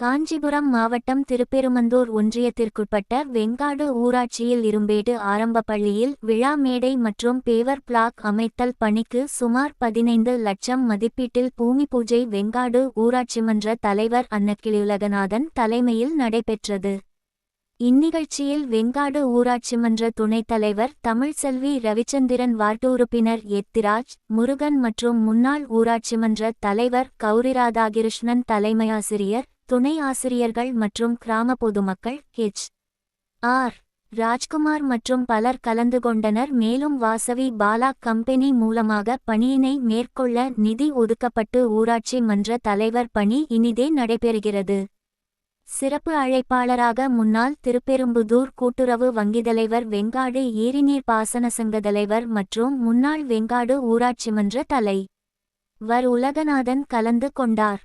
காஞ்சிபுரம் மாவட்டம் திருப்பெருமந்தூர் ஒன்றியத்திற்குட்பட்ட வெங்காடு ஊராட்சியில் இரும்பேடு ஆரம்ப பள்ளியில் விழா மேடை மற்றும் பேவர் பிளாக் அமைத்தல் பணிக்கு சுமார் பதினைந்து லட்சம் மதிப்பீட்டில் பூமி பூஜை வெங்காடு ஊராட்சிமன்ற தலைவர் அன்னக்கிளியுலகநாதன் தலைமையில் நடைபெற்றது. இந்நிகழ்ச்சியில் வெங்காடு ஊராட்சிமன்ற துணைத் தலைவர் தமிழ்செல்வி ரவிச்சந்திரன் வார்டு உறுப்பினர் எத்திராஜ் முருகன் மற்றும் முன்னாள் ஊராட்சிமன்ற தலைவர் கௌரி ராதாகிருஷ்ணன் தலைமையாசிரியர் துணை ஆசிரியர்கள் மற்றும் கிராம பொதுமக்கள் ஹெச் ஆர். ராஜ்குமார் மற்றும் பலர் கலந்து கொண்டனர். மேலும் வாசவி பாலா கம்பெனி மூலமாக பணியினை மேற்கொள்ள நிதி ஒதுக்கப்பட்டு ஊராட்சி மன்ற தலைவர் பணி இனிதே நடைபெறுகிறது. சிறப்பு அழைப்பாளராக முன்னாள் திருப்பெரும்புதூர் கூட்டுறவு வங்கி தலைவர் வெங்காடு ஏரிநீர் பாசன சங்க தலைவர் மற்றும் முன்னாள் வெங்காடு ஊராட்சி மன்ற தலை. வர் உலகநாதன் கலந்து கொண்டார்.